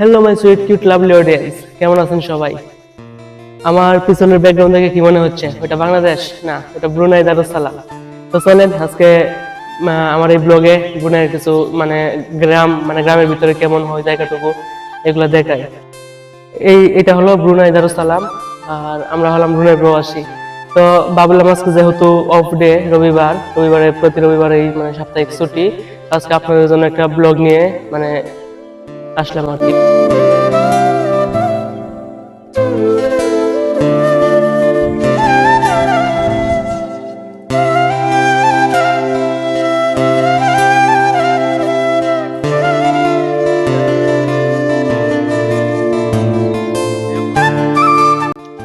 Hello my sweet cute lovely audience কেমন আছেন সবাই? আমার পিছনের ব্যাকগ্রাউন্ড থেকে কি মনে হচ্ছে? ওটা বাংলাদেশ? না, ওটা ব্রুনাই দারুসালাম। তো চলেন, আজকে আমার এই ব্লগে ব্রুনাইয়ের কিছু মানে গ্রাম মানে গ্রামের ভিতরে কেমন হয়, জায়গাটুকু, এগুলো দেখাই। এই, এটা হলো ব্রুনাই দারুসালাম, আর আমরা হলাম ব্রুনাই প্রবাসী। তো ভাবলাম আজকে যেহেতু অফ ডে রবিবার রবিবারে প্রতি রবিবারে মানে সাপ্তাহিক ছুটি, আজকে আপনাদের জন্য একটা ব্লগ নিয়ে মানে আসলাম আর কি।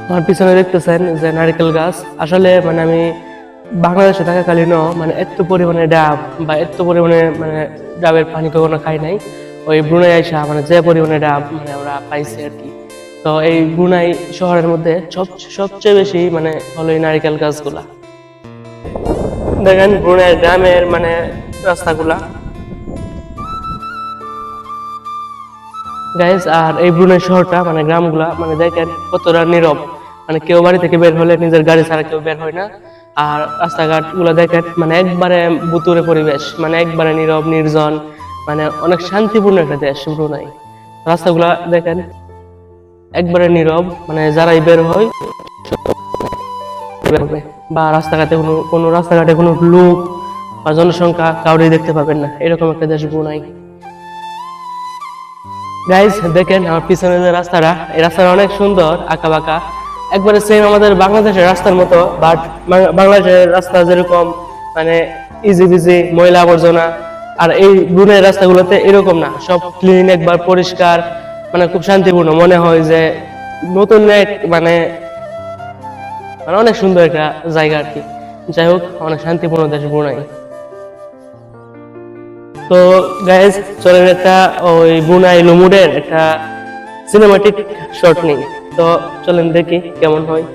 আমার পিছনে দেখতেছেন যে নারকেল গাছ। আসলে মানে আমি বাংলাদেশে থাকাকালীনও মানে এত পরিমাণে ডাব বা এত পরিমাণে মানে ডাবের পানি কখনো খাই নাই। ওই ব্রুনাই আইসা মানে যে পরিমাণে ডাব মানে আমরা পাইছি আর কি। তো এই ব্রুনাই শহরের মধ্যে সব, সবচেয়ে বেশি মানে হলো এই নারকেল গাছগুলা। দেখেন ব্রুনাই গ্রামের মানে রাস্তাগুলা। গাইস আর এই ব্রুনাই শহরটা মানে গ্রামগুলা মানে দেখেন কতটা নীরব। মানে কেউ বাড়ি থেকে বের হলে নিজের গাড়ি ছাড়া কেউ বের হয় না। আর রাস্তাঘাটগুলো দেখেন মানে একবারে বুতুরে পরিবেশ মানে একবারে নীরব, নির্জন। মানে অনেক শান্তিপূর্ণ একটা দেশ ব্রুনাই রাস্তাগুলা দেখেন, একবারে নীরব মানে যারাই বের হয়, বা রাস্তাঘাটে কোনো কোনো রাস্তাঘাটে কোনো লোক বা জনসংখ্যা কাউরেই দেখতে পাবেন না। এরকম একটা দেশ ব্রুনাই গাইজ দেখেন আমার পিছনে যে রাস্তাটা, এই রাস্তাটা অনেক সুন্দর আঁকা বাঁকা একবারে সেম আমাদের বাংলাদেশের রাস্তার মতো বাট বাংলাদেশের রাস্তা যেরকম মানে ইজি বিজি ময়লা আবর্জনা আর এই ব্রুনের রাস্তাগুলোতে এরকম না। সব ক্লিন একবার পরিষ্কার মানে খুব শান্তিপূর্ণ। মনে হয় যে নতুন এক মানে মানে অনেক সুন্দর একটা জায়গা আর কি। যাই হোক, অনেক শান্তিপূর্ণ দেশ ব্রুনাই তো গাইজ চলেন একটা ওই বুনাই লুমুডের একটা সিনেমাটিক শর্ট নিই। তো চলেন দেখি কেমন হয়।